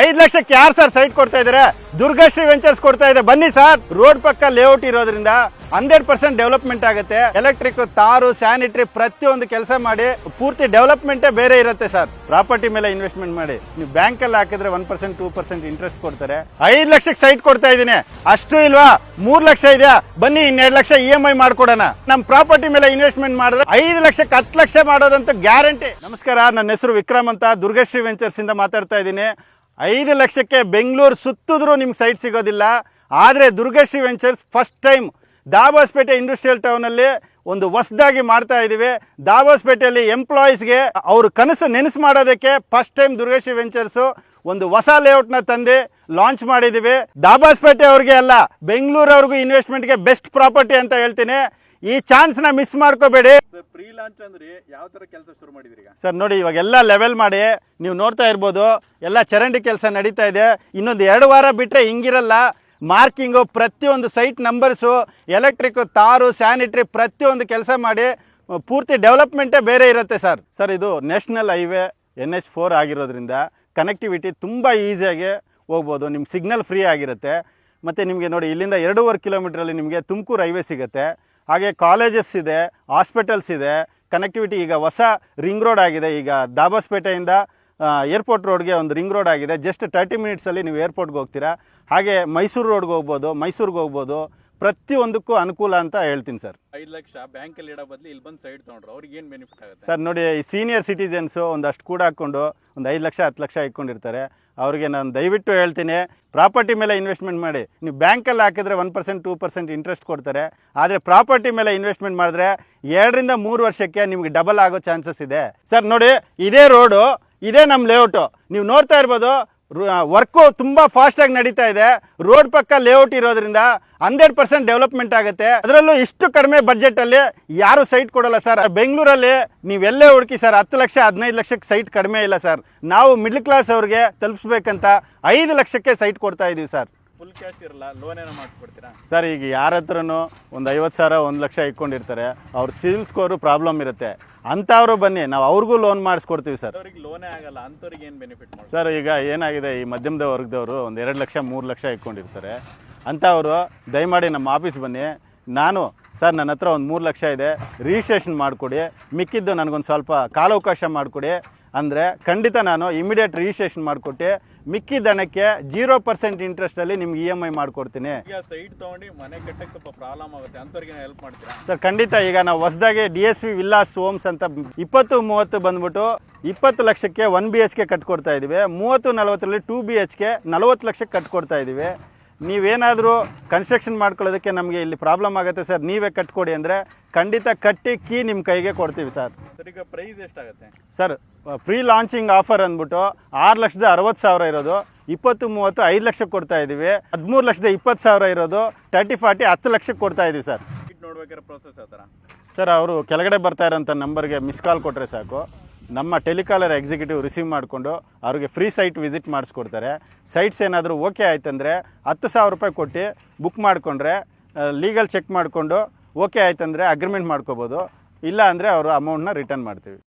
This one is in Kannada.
ಐದ್ ಲಕ್ಷಕ್ಕೆ ಯಾರು ಸರ್ ಸೈಟ್ ಕೊಡ್ತಾ ಇದಾರೆ? ದುರ್ಗಶ್ರೀ ವೆಂಚರ್ಸ್ ಕೊಡ್ತಾ ಇದೆ. ಬನ್ನಿ ಸರ್. ರೋಡ್ ಪಕ್ಕ ಲೇಔಟ್ ಇರೋದ್ರಿಂದ ಹಂಡ್ರೆಡ್ ಪರ್ಸೆಂಟ್ ಡೆವಲಪ್ಮೆಂಟ್ ಆಗುತ್ತೆ. ಎಲೆಕ್ಟ್ರಿಕ್ ತಾರು ಸ್ಯಾನಿಟರಿ ಪ್ರತಿಯೊಂದು ಕೆಲಸ ಮಾಡಿ ಪೂರ್ತಿ ಡೆವಲಪ್ಮೆಂಟೇ ಬೇರೆ ಇರುತ್ತೆ ಸರ್. ಪ್ರಾಪರ್ಟಿ ಮೇಲೆ ಇನ್ವೆಸ್ಟ್ಮೆಂಟ್ ಮಾಡಿ. ನೀವು ಬ್ಯಾಂಕ್ ಅಲ್ಲಿ ಹಾಕಿದ್ರೆ one percent two percent interest ಕೊಡ್ತಾರೆ. ಐದ್ ಲಕ್ಷಕ್ಕೆ ಸೈಟ್ ಕೊಡ್ತಾ ಇದ್ದೀನಿ. ಅಷ್ಟು ಇಲ್ವಾ? ಮೂರ್ ಲಕ್ಷ ಇದೆಯಾ? ಬನ್ನಿ ಇನ್ನೆರಡು ಲಕ್ಷ ಇ ಎಂ ಐ ಮಾಡ್ಕೊಡೋಣ. ನಮ್ ಪ್ರಾಪರ್ಟಿ ಮೇಲೆ ಇನ್ವೆಸ್ಟ್ಮೆಂಟ್ ಮಾಡಿದ್ರೆ ಐದು ಲಕ್ಷಕ್ಕೆ ಹತ್ತು ಲಕ್ಷ ಮಾಡೋದಂತ ಗ್ಯಾರಂಟಿ ನಮಸ್ಕಾರ, ನನ್ನ ಹೆಸರು ವಿಕ್ರಮ್ ಅಂತ. ದುರ್ಗಶ್ರೀ ವೆಂಚರ್ಸ್ ಇಂದ ಮಾತಾಡ್ತಾ ಇದ್ದೀನಿ. ಐದು ಲಕ್ಷಕ್ಕೆ ಬೆಂಗಳೂರು ಸುತ್ತಿದ್ರೂ ನಿಮ್ಗೆ ಸೈಟ್ ಸಿಗೋದಿಲ್ಲ. ಆದರೆ Durgashree ventures first time Dabaspete industrial ಟೌನಲ್ಲಿ ಒಂದು ಹೊಸದಾಗಿ ಮಾಡ್ತಾ ಇದ್ದೀವಿ. ದಾಬಾಸ್ಪೇಟೆಯಲ್ಲಿ ಎಂಪ್ಲಾಯೀಸ್ಗೆ ಅವ್ರ ಕನಸು ನೆನೆಸು ಮಾಡೋದಕ್ಕೆ ಫಸ್ಟ್ ಟೈಮ್ ದುರ್ಗಶ್ರೀ ವೆಂಚರ್ಸು ಒಂದು ಹೊಸ ಲೇಔಟ್ನ ತಂದು ಲಾಂಚ್ ಮಾಡಿದ್ದೀವಿ. ದಾಬಾಸ್ಪೇಟೆ ಅವ್ರಿಗೆ ಅಲ್ಲ, ಬೆಂಗಳೂರವ್ರಿಗೂ ಇನ್ವೆಸ್ಟ್ಮೆಂಟ್ಗೆ ಬೆಸ್ಟ್ ಪ್ರಾಪರ್ಟಿ ಅಂತ ಹೇಳ್ತೀನಿ. ಈ ಚಾನ್ಸ್ನ ಮಿಸ್ ಮಾಡ್ಕೋಬೇಡಿ. ಅಂದ್ರೆ ಯಾವ ಕೆಲಸ ಶುರು ಮಾಡಿದ್ರಿ ಈಗ? ಸರ್, ನೋಡಿ ಇವಾಗೆಲ್ಲ ಲೆವೆಲ್ ಮಾಡಿ ನೀವು ನೋಡ್ತಾ ಇರ್ಬೋದು, ಎಲ್ಲ ಚರಂಡಿ ಕೆಲಸ ನಡೀತಾ ಇದೆ. ಇನ್ನೊಂದು ಎರಡು ವಾರ ಬಿಟ್ಟರೆ ಹಿಂಗಿರಲ್ಲ. ಮಾರ್ಕಿಂಗು ಪ್ರತಿಯೊಂದು ಸೈಟ್ ನಂಬರ್ಸು ಎಲೆಕ್ಟ್ರಿಕ್ ತಾರು ಸ್ಯಾನಿಟ್ರಿ ಪ್ರತಿಯೊಂದು ಕೆಲಸ ಮಾಡಿ, ಪೂರ್ತಿ ಡೆವಲಪ್ಮೆಂಟೇ ಬೇರೆ ಇರುತ್ತೆ ಸರ್. ಸರ್, ಇದು national highway N H four ಆಗಿರೋದ್ರಿಂದ ಕನೆಕ್ಟಿವಿಟಿ ತುಂಬ ಈಸಿಯಾಗಿ ಹೋಗ್ಬೋದು. ನಿಮ್ಮ ಸಿಗ್ನಲ್ ಫ್ರೀ ಆಗಿರುತ್ತೆ. ಮತ್ತು ನಿಮಗೆ ನೋಡಿ, ಇಲ್ಲಿಂದ ಎರಡೂವರೆ ಕಿಲೋಮೀಟ್ರಲ್ಲಿ ನಿಮಗೆ ತುಮಕೂರು ಹೈವೇ ಸಿಗುತ್ತೆ. ಹಾಗೆ ಕಾಲೇಜಸ್ ಇದೆ, ಹಾಸ್ಪಿಟಲ್ಸ್ ಇದೆ ಕನೆಕ್ಟಿವಿಟಿ ಈಗ ಹೊಸ ರಿಂಗ್ ರೋಡ್ ಆಗಿದೆ. ಈಗ ದಾಬಾಸ್ಪೇಟೆಯಿಂದ ಏರ್ಪೋರ್ಟ್ ರೋಡ್ಗೆ ಒಂದು ರಿಂಗ್ ರೋಡ್ ಆಗಿದೆ. ಜಸ್ಟ್ ತರ್ಟಿ ಮಿನಿಟ್ಸಲ್ಲಿ ನೀವು ಏರ್ಪೋರ್ಟ್ಗೆ ಹೋಗ್ತೀರಾ. ಹಾಗೆ ಮೈಸೂರು ರೋಡ್ಗೆ ಹೋಗ್ಬೋದು, ಮೈಸೂರಿಗೆ ಹೋಗ್ಬೋದು ಪ್ರತಿಯೊಂದಕ್ಕೂ ಅನುಕೂಲ ಅಂತ ಹೇಳ್ತೀನಿ ಸರ್. ಐದು ಲಕ್ಷ ಬ್ಯಾಂಕ್ ಅಲ್ಲಿ ಇಡೋ ಬದಲು ಇಲ್ಲಿ ಬಂದು ಸೈಡ್ ತಗೊಂಡ್ರು ಅವ್ರಿಗೆ ಏನು ಬೆನಿಫಿಟ್ ಆಗುತ್ತೆ? ಸರ್ ನೋಡಿ ಈ ಸೀನಿಯರ್ ಸಿಟಿಜನ್ಸು ಒಂದಷ್ಟು ಕೂಡ ಹಾಕ್ಕೊಂಡು ಒಂದು ಐದು ಲಕ್ಷ ಹತ್ತು ಲಕ್ಷ ಇಟ್ಕೊಂಡಿರ್ತಾರೆ. ಅವ್ರಿಗೆ ನಾನು ದಯವಿಟ್ಟು ಹೇಳ್ತೀನಿ ಪ್ರಾಪರ್ಟಿ ಮೇಲೆ ಇನ್ವೆಸ್ಟ್ಮೆಂಟ್ ಮಾಡಿ. ನೀವು ಬ್ಯಾಂಕಲ್ಲಿ ಹಾಕಿದ್ರೆ one percent two percent interest ಕೊಡ್ತಾರೆ. ಆದರೆ ಪ್ರಾಪರ್ಟಿ ಮೇಲೆ ಇನ್ವೆಸ್ಟ್ಮೆಂಟ್ ಮಾಡಿದ್ರೆ ಎರಡರಿಂದ ಮೂರು ವರ್ಷಕ್ಕೆ ನಿಮಗೆ ಡಬಲ್ ಆಗೋ ಚಾನ್ಸಸ್ ಇದೆ. ಸರ್ ನೋಡಿ ಇದೇ ರೋಡು ಇದೇ ನಮ್ಮ ಲೇಔಟು ನೀವು ನೋಡ್ತಾ ಇರ್ಬೋದು ವರ್ಕು ತುಂಬ ಫಾಸ್ಟಾಗಿ ನಡೀತಾ ಇದೆ. ರೋಡ್ ಪಕ್ಕ ಲೇಔಟ್ ಇರೋದ್ರಿಂದ ಹಂಡ್ರೆಡ್ ಪರ್ಸೆಂಟ್ ಡೆವಲಪ್ಮೆಂಟ್ ಆಗುತ್ತೆ. ಅದರಲ್ಲೂ ಇಷ್ಟು ಕಡಿಮೆ ಬಡ್ಜೆಟಲ್ಲಿ ಯಾರು ಸೈಟ್ ಕೊಡಲ್ಲ ಸರ್ ಬೆಂಗಳೂರಲ್ಲಿ ನೀವೆಲ್ಲೇ ಹುಡುಕಿ ಸರ್ ಹತ್ತು ಲಕ್ಷ, ಹದಿನೈದು ಲಕ್ಷಕ್ಕೆ ಸೈಟ್ ಕಡಿಮೆ ಇಲ್ಲ ಸರ್ ನಾವು ಮಿಡ್ಲ್ ಕ್ಲಾಸ್ ಅವ್ರಿಗೆ ತಲುಪಿಸ್ಬೇಕಂತ ಐದು ಲಕ್ಷಕ್ಕೆ ಸೈಟ್ ಕೊಡ್ತಾ ಇದೀವಿ ಸರ್ ಫುಲ್ ಕ್ಯಾಶ್ ಇರಲ್ಲ ಲೋನ್ ಏನೋ ಮಾಡಿಸ್ಕೊಡ್ತೀರಾ ಸರ್ ಈಗ ಯಾರ ಹತ್ರನೂ ಒಂದು ಐವತ್ತು ಸಾವಿರ ಒಂದು ಲಕ್ಷ ಇಟ್ಕೊಂಡಿರ್ತಾರೆ. ಅವ್ರ ಸಿವಿಲ್ ಸ್ಕೋರು ಪ್ರಾಬ್ಲಮ್ ಇರುತ್ತೆ. ಅಂಥವ್ರು ಬನ್ನಿ ನಾವು ಅವ್ರಿಗೂ ಲೋನ್ ಮಾಡಿಸ್ಕೊಡ್ತೀವಿ ಸರ್. ಅವ್ರಿಗೆ ಲೋನೇ ಆಗಲ್ಲ ಅಂಥವ್ರಿಗೆ ಏನು ಬೆನಿಫಿಟ್ ಮಾಡಿ ಸರ್ ಈಗ ಏನಾಗಿದೆ ಈ ಮಧ್ಯಮದ ವರ್ಗದವರು ಒಂದು ಎರಡು ಲಕ್ಷ ಮೂರು ಲಕ್ಷ ಇಟ್ಕೊಂಡಿರ್ತಾರೆ. ಅಂಥವರು ದಯಮಾಡಿ ನಮ್ಮ ಆಫೀಸ್ ಬನ್ನಿ. ನಾನು ಸರ್ ನನ್ನ ಹತ್ರ ಒಂದು ಮೂರು ಲಕ್ಷ ಇದೆ. ರಿಜಿಸ್ಟ್ರೇಷನ್ ಮಾಡಿಕೊಡಿ. ಮಿಕ್ಕಿದ್ದು ನನಗೊಂದು ಸ್ವಲ್ಪ ಕಾಲಾವಕಾಶ ಮಾಡಿಕೊಡಿ. ಅಂದರೆ ಖಂಡಿತ ನಾನು ಇಮಿಡಿಯೇಟ್ ರಿಜಿಸ್ಟ್ರೇಷನ್ ಮಾಡಿಕೊಟ್ಟು ಮಿಕ್ಕಿದ ಹಣಕ್ಕೆ ಜೀರೋ ಪರ್ಸೆಂಟ್ ಇಂಟ್ರೆಸ್ಟಲ್ಲಿ ನಿಮ್ಗೆ ಇ ಎಂ ಐ ಮಾಡಿಕೊಡ್ತೀನಿ. ಈಗ ಸೈಟ್ ತಗೊಂಡು ಮನೆ ಕಟ್ಟಕ್ಕೆ ಸ್ವಲ್ಪ ಪ್ರಾಬ್ಲಮ್ ಆಗುತ್ತೆ ಅಂಥವ್ರಿಗೆ ಹೆಲ್ಪ್ ಮಾಡ್ತೀರಾ? ಸರ್ ಖಂಡಿತ ಈಗ ನಾವು ಹೊಸದಾಗಿ D S V villas homes ಅಂತ ಇಪ್ಪತ್ತು ಮೂವತ್ತು ಬಂದ್ಬಿಟ್ಟು ಇಪ್ಪತ್ತು ಲಕ್ಷಕ್ಕೆ ಒನ್ ಬಿ ಎಚ್ ಕೆ ಕಟ್ಕೊಡ್ತಾ ಇದ್ದೀವಿ ಮೂವತ್ತು ನಲವತ್ತರಲ್ಲಿ ಟೂ ಬಿ ಎಚ್ ಕೆ ನಲವತ್ತು ಲಕ್ಷಕ್ಕೆ ಕಟ್ಕೊಡ್ತಾ ಇದ್ದೀವಿ ನೀವೇನಾದರೂ ಕನ್ಸ್ಟ್ರಕ್ಷನ್ ಮಾಡ್ಕೊಳ್ಳೋದಕ್ಕೆ ನಮಗೆ ಇಲ್ಲಿ ಪ್ರಾಬ್ಲಮ್ ಆಗುತ್ತೆ ಸರ್ ನೀವೇ ಕಟ್ಕೊಡಿ ಅಂದರೆ ಖಂಡಿತ ಕಟ್ಟಿ ಕೀ ನಿಮ್ಮ ಕೈಗೆ ಕೊಡ್ತೀವಿ ಸರ್. ಸರ್ ಈಗ ಪ್ರೈಸ್ ಎಷ್ಟಾಗುತ್ತೆ? ಸರ್ ಫ್ರೀ ಲಾಂಚಿಂಗ್ ಆಫರ್ ಅಂದ್ಬಿಟ್ಟು ಆರು ಲಕ್ಷದ ಅರವತ್ತು ಸಾವಿರ ಇರೋದು ಇಪ್ಪತ್ತು ಮೂವತ್ತು ಐದು ಲಕ್ಷಕ್ಕೆ ಕೊಡ್ತಾ ಇದ್ದೀವಿ ಹದಿಮೂರು ಲಕ್ಷದ ಇಪ್ಪತ್ತು ಸಾವಿರ ಇರೋದು ತರ್ಟಿ ಫಾರ್ಟಿ ಹತ್ತು ಲಕ್ಷಕ್ಕೆ ಕೊಡ್ತಾ ಇದ್ದೀವಿ ಸರ್. ನೋಡ್ಬೇಕಾದ್ರೆ ಪ್ರೋಸೆಸ್ ಆ ಥರ? ಸರ್ ಅವರು ಕೆಳಗಡೆ ಬರ್ತಾ ಇರೋಂಥ ನಂಬರ್ಗೆ ಮಿಸ್ ಕಾಲ್ ಕೊಟ್ಟರೆ ಸಾಕು. ನಮ್ಮ ಟೆಲಿಕಾಲರ್ ಎಕ್ಸಿಕ್ಯೂಟಿವ್ ರಿಸೀವ್ ಮಾಡಿಕೊಂಡು ಅವ್ರಿಗೆ ಫ್ರೀ ಸೈಟ್ ವಿಸಿಟ್ ಮಾಡಿಸ್ಕೊಡ್ತಾರೆ. ಸೈಟ್ಸ್ ಏನಾದರೂ ಓಕೆ ಆಯ್ತಂದರೆ ಹತ್ತು ಸಾವಿರ ರೂಪಾಯಿ ಕೊಟ್ಟು ಬುಕ್ ಮಾಡಿಕೊಂಡ್ರೆ ಲೀಗಲ್ ಚೆಕ್ ಮಾಡಿಕೊಂಡು ಓಕೆ ಆಯ್ತಂದರೆ ಅಗ್ರಿಮೆಂಟ್ ಮಾಡ್ಕೋಬೋದು. ಇಲ್ಲ ಅಂದರೆ ಅವರು ಅಮೌಂಟ್ನ ರಿಟರ್ನ್ ಮಾಡ್ತೀವಿ.